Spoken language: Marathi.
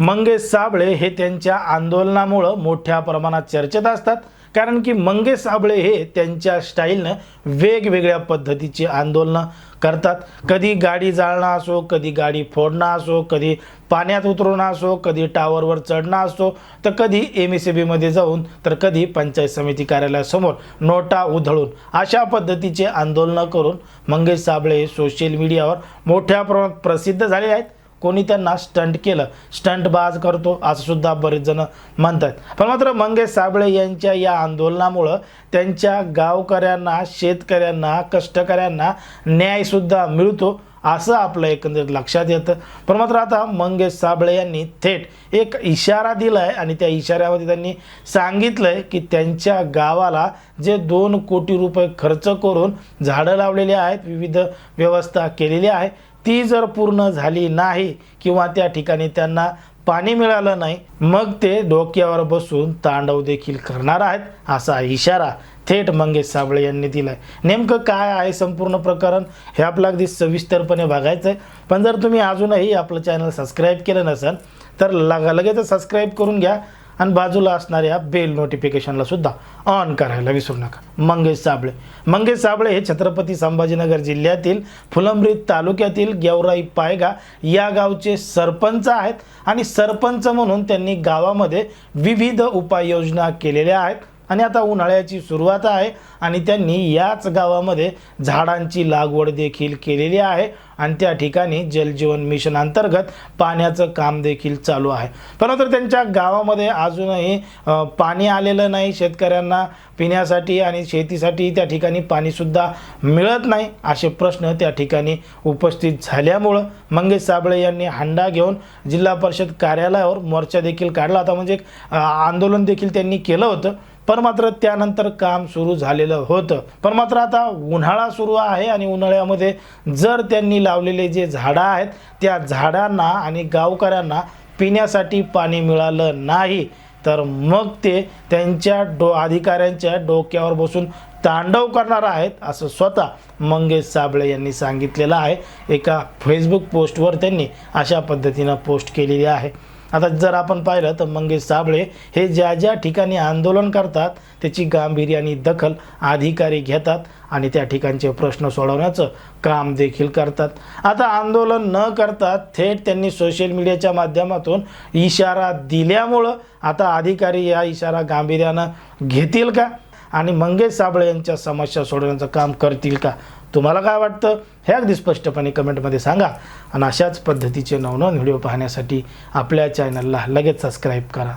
मंगेश साबळे हे त्यांच्या आंदोलनामुळं मोठ्या प्रमाणात चर्चेत असतात. कारण की मंगेश साबळे हे त्यांच्या स्टाईलनं वेगवेगळ्या पद्धतीची आंदोलनं करतात. कधी गाडी जाळणं असो कधी गाडी फोडणं असो कधी पाण्यात उतरवणं असो कधी टावरवर चढणं असो तर कधी एम एस बीमध्ये जाऊन तर कधी पंचायत समिती कार्यालयासमोर नोटा उधळून अशा पद्धतीचे आंदोलनं करून मंगेश साबळे हे सोशल मीडियावर मोठ्या प्रमाणात प्रसिद्ध झाले आहेत. कोणी त्यांना स्टंट केलं. स्टंट बाज करतो असं सुद्धा बरेच जण म्हणतात. पण मात्र मंगेश साबळे यांच्या या आंदोलनामुळं त्यांच्या गावकऱ्यांना शेतकऱ्यांना कष्टकऱ्यांना न्यायसुद्धा मिळतो असं आपलं एकंदरीत लक्षात येतं. पण मात्र आता मंगेश साबळे यांनी थेट एक इशारा दिला आहे आणि त्या इशाऱ्यामध्ये त्यांनी सांगितलं आहे की त्यांच्या गावाला जे दोन कोटी रुपये खर्च करून झाडं लावलेली आहेत विविध व्यवस्था केलेली आहे ती जर पूर्ण झाली नाही किंवा त्या ठिकाणी त्यांना पाणी मिळालं नाही मग ते डोक्यावर बसून तांडव देखील करणार आहेत असा इशारा थेट मंगेश साबळे यांनी दिला आहे नेमकं काय आहे संपूर्ण प्रकरण हे आपलं अगदी सविस्तरपणे बघायचं आहे पण जर तुम्ही अजूनही आपलं चॅनल सबस्क्राईब केलं नसेल तर लगा लगेच सबस्क्राईब करून घ्या. आणि बाजूला असणाऱ्या बेल नोटिफिकेशनला सुद्धा ऑन करायला विसरू नका. मंगेश साबळे. मंगेश साबळे हे छत्रपती संभाजीनगर जिल्ह्यातील फुलंब्री तालुक्यातील गेवराई पायगा या गावचे सरपंच आहेत. आणि सरपंच म्हणून त्यांनी गावामध्ये विविध उपाययोजना केलेल्या आहेत. आणि आता उन्हाळ्याची सुरुवात आहे आणि त्यांनी याच गावामध्ये झाडांची लागवड देखील केलेली आहे. आणि त्या ठिकाणी जलजीवन मिशन अंतर्गत पाण्याचं काम देखील चालू आहे. परंतु त्यांच्या गावामध्ये अजूनही पाणी आलेलं नाही शेतकऱ्यांना पिण्यासाठी आणि शेतीसाठी त्या ठिकाणी पाणीसुद्धा मिळत नाही असे प्रश्न त्या ठिकाणी उपस्थित झाल्यामुळं मंगेश साबळे यांनी हंडा घेऊन जिल्हा परिषद कार्यालयावर मोर्चा देखील काढला होता. म्हणजे आंदोलन देखील त्यांनी केलं होतं. पण मात्र त्यानंतर काम सुरू झालेलं होतं. पण मात्र आता उन्हाळा सुरू आहे आणि उन्हाळ्यामध्ये जर त्यांनी लावलेले जे झाडं आहेत त्या झाडांना आणि गावकऱ्यांना पिण्यासाठी पाणी मिळालं नाही तर मग ते त्यांच्या डो अधिकाऱ्यांच्या डोक्यावर बसून तांडव करणार आहेत असं स्वतः मंगेश साबळे यांनी सांगितलेलं आहे. एका फेसबुक पोस्टवर त्यांनी अशा पद्धतीनं पोस्ट केलेली आहे. आता जर आपण पाहिलं तर मंगेश साबळे हे ज्या ज्या ठिकाणी आंदोलन करतात त्याची गांभीर्याने दखल अधिकारी घेतात आणि त्या ठिकाणचे प्रश्न सोडवण्याचं काम देखील करतात. आता आंदोलन न करता थेट त्यांनी सोशल मीडियाच्या माध्यमातून इशारा दिल्यामुळं आता अधिकारी या इशारा गांभीर्यानं घेतील का? आणि मंगेश साबळे यांच्या समस्या सोडवण्याचं काम करतील का? तुम्हाला काय वाटतं? हे अगदी स्पष्टपणे कमेंटमध्ये सांगा. आणि अशाच पद्धतीचे नवनवन व्हिडिओ पाहण्यासाठी आपल्या चॅनलला लगेच सबस्क्राईब करा.